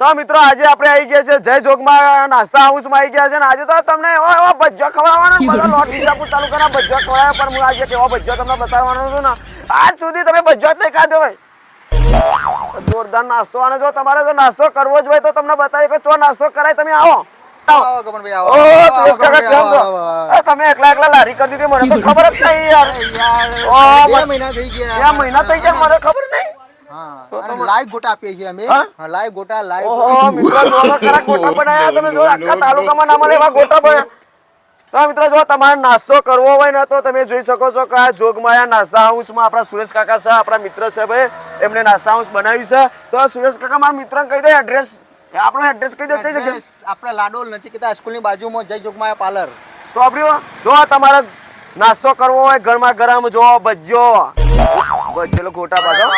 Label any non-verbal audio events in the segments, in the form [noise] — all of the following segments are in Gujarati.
તો મિત્રો આજે આપણે આવી ગયા છે. જય જોગમાં નાસ્તા હાઉસમાં આવી ગયા છે ને આજે તો તમને એવો એવો ખવડાવવાનો બધો લોટ બીજાપુર તાલુકાના ભજ્જો ખવડાવે પણ હું આજે કેવો ભજ્જો તમને બતાવવાનો છું ને. આજ સુધી તમે ભજ્જો જ નહીં ખાધો ભાઈ જોરદાર નાસ્તો. અને જો તમારે જો નાસ્તો કરવો જ હોય તો તમને બતાવી કે ચો નાસ્તો કરાય તમે આવો. તમે એકલા એકલા લારી કરી દીધી મને તો ખબર જ નહીં યાર. મહિના થઈ ગયા. મહિના થઈ ગયા મને ખબર નહીં. તો લાઈવ ગોટા આપીએ છીએ અમે. હા? હા, લાઈવ ગોટા લાઈવ ઓહો મિત્રો જો ખરા ગોટા બનાયા તમે જો આખા તાલુકામાં ના એવા ગોટા બન્યા. તો મિત્રો જો તમારે નાસ્તો કરવો હોય ને તો તમે જોઈ શકો છો કે આ જોગમાયા નાસ્તા હાઉસમાં આપણા સુરેશ કાકા છે આપણા મિત્ર છે ભાઈ. એમને નાસ્તા હાઉસ બનાવ્યું છે. તો સુરેશ કાકા મારા મિત્રને કહી દે એડ્રેસ આપણો એડ્રેસ કહી દે કઈ જગ્યાએ આપણા લાડોલ નજીકતા સ્કૂલની બાજુમાં જય જોગમાયા પાર્લર. તો આપણે જો તમારે નાસ્તો કરવો હોય ગરમા ગરમ જો ભજ્યો. ભજીયો ગોટા પાછો.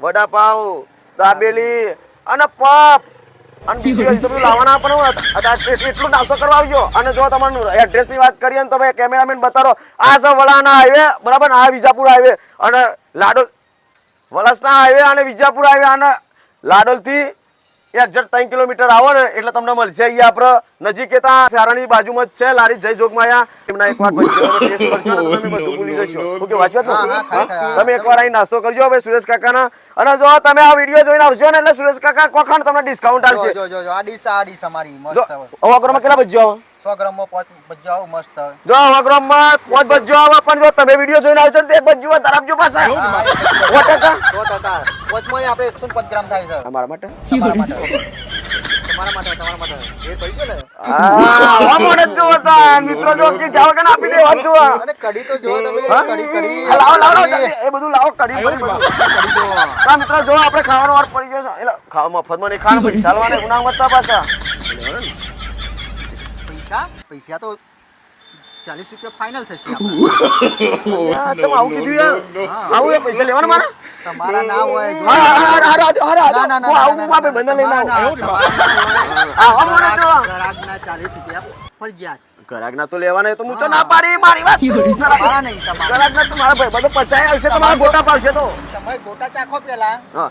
વડાપાવ દાબેલી અને પપ. અને બીજું હજી બધું લાવવાના પણ એટલે નાસ્તો કરવા આવજો. અને જો તમારું એડ્રેસની વાત કરીએ ને તો ભાઈ કેમેરામેન બતાવો. આ છે વડાના હાઈવે બરાબર આ વિજાપુર હાઈવે અને લાડોલ વલસના હાઈવે અને વિજાપુર હાઈવે અને લાડોલ ત્રણ કિલોમીટર આવો ને એટલે તમને મળશે અહીંયા આપણે નજીક ત્યાં બાજુમાં જ છે લારી જય જોગમાયા એમના એકવાર ને તમે બધું ભૂલી જશો. ઓકે વાંચવા. તમે એકવાર અહીં નાસ્તો કરજો હવે સુરેશ કાકાના. અને જો તમે આ વીડિયો જોઈને આવશો ને એટલે સુરેશ કાકા કોખાણ તમને ડિસ્કાઉન્ટ આવશે જો જો આ અમારી કેટલા ભજીયો આવે 100 ગ્રામમાં પાંચ બચ્ચા આવું મસ્ત. જો અવાગ્રામમાં પાંચ ભજીયો આવે પણ જો તમે વીડિયો જોઈને આવશો ને એક ભજીયો વધારે આપજો પાછા. હા, એક જ સો ટકા. સો ટકા. વચમાં આપણે એકસો પાંચ ગ્રામ થાય છે. અમારા માટે? તમારા માટે. તમારા માટે તમારા માટે. એ પડી ગયો ને? હા મિત્રો જો કે જાવ કે આપી દે વાત જોવા અને કઢી તો જો તમે. હા? કઢી કઢી. લાવો લાવો લાવો એ બધું લાવો કઢી પડી બધું. કઢી જો મિત્રો જો આપણે ખાવાનો વાર પડી ગયો એટલે ખાવા મફતમાં નહીં ખાવાનું પછી સાલવાને ગુના વધતા પાછા. પૈસા પૈસા તો ચાલીસ રૂપિયા ફાઇનલ થશે આપણે. [laughs] આવું કીધું યાર. આવું એ પૈસા લેવાના મારા? તમારા ના હોય આવું લઈને તમારા આવું તમારા ગ્રાહકના ચાલીસ રૂપિયા ફરજિયાત તો લેવાના તો હું. તો ના પાડી મારી વાત કરું. તમારા નહીં તમારા. ઘરાકના તો મારા ભાઈ બધો પચાય આવશે તમારા ગોટા પાડશે તો. તમારે ગોટા ચાખો પેલા હા.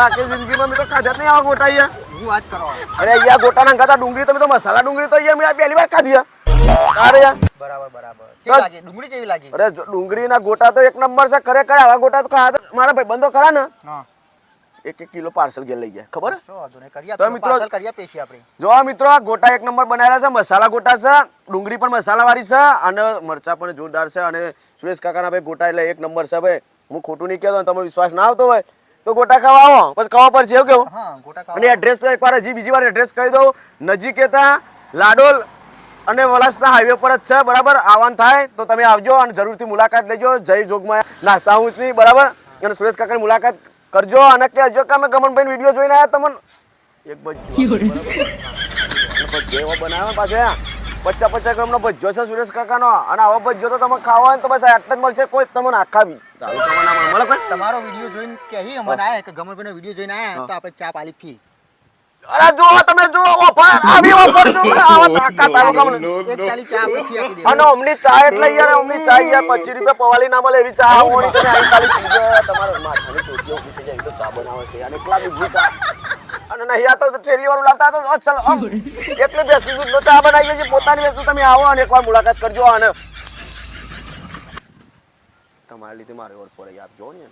આખી જિંદગીમાં મેં તો ખાધા જ નહીં આવા ગોટા અહીંયા. હું વાત કરો અરે અહીંયા ગોટા ના ખાતા ડુંગળી તમે તો મસાલા ડુંગળી તો અહીંયા મેં પહેલી વાર ખાધી અરે બરાબર બરાબર. કેવી લાગી? ડુંગળી કેવી લાગી? અરે જો ડુંગળીના ગોટા તો એક નંબર છે ખરેખર આવા ગોટા તો ખાધા મારા ભાઈ બંધો ખરા ને. હા. એક એક કિલો પાર્સલ ઘેર લઈ ગયા ખબર હે? શું વાંધો નહીં કરી તો મિત્રો- પાર્સલ કરી આપીએ છીએ આપણે. જો મિત્રો આ ગોટા એક નંબર બનાવેલા છે મસાલા ગોટા છે ડુંગળી પણ મસાલાવાળી છે અને મરચા પણ જોરદાર છે અને સુરેશ કાકાના ભાઈ ગોટા એટલે એક નંબર છે ભાઈ. હું ખોટું નહીં કહેતો તમે વિશ્વાસ ના આવતો હોય તો ગોટા ખાવા આવો. પછી ખાવા પર છે કેવું? અને એડ્રેસ તો એકવાર હજી બીજી વાર એડ્રેસ કહી દઉં. નજીક હતા લાડોલ અને વલાસના હાઈવે પર જ છે બરાબર? આવવાનું થાય તો તમે આવજો અને જરૂરથી મુલાકાત લેજો. જય જોગમાં નાસ્તા નહીં બરાબર? અને સુરેશ કાકાની મુલાકાત કરજો. અને કહેજો કે અમે ગમનભાઈ વીડિયો જોઈને આવ્યા તમને એક ભજીયો એવો બનાવે પાછો પચાસ પચાસ ગ્રામનો ભજીયો છે સુરેશ કાકાનો. અને આવો ભજીયો તો તમે ખાવા હોય તો બસ આટલા જ મળશે કોઈ તમને આખા બી તમારો વીડિયો જોઈને કહી અમને આયા કે ગમનભાઈનો વીડિયો જોઈને આયા તો આપણે ચા પાલી ફી. અરે જો તમે જો ઓફર આવી ઓફર જો આવા તો આખા તાલુકામાં એક ચાલી ચા આપણે ફી આપી અને દેવાની ચા એટલે યાર અમની ચા યાર પચીસ રૂપિયા પવાલી ના મળે એવી ચા. આવવાની તમે અહીં ખાલી પીજો તમારે માથાની ચોટીઓ ઊભી જાય તો ચા બનાવે છે. અને એકલા દૂધની ચા. અને નહીં આ તો ટ્રેલી વાળું લાવતા તો અ એકલી બેસતું દૂધનો ચા બનાવીએ છીએ પોતાની વસ્તુ તમે આવો અને એકવાર મુલાકાત કરજો. અને તમારા લીધે મારે ઓર પડે આપજો ને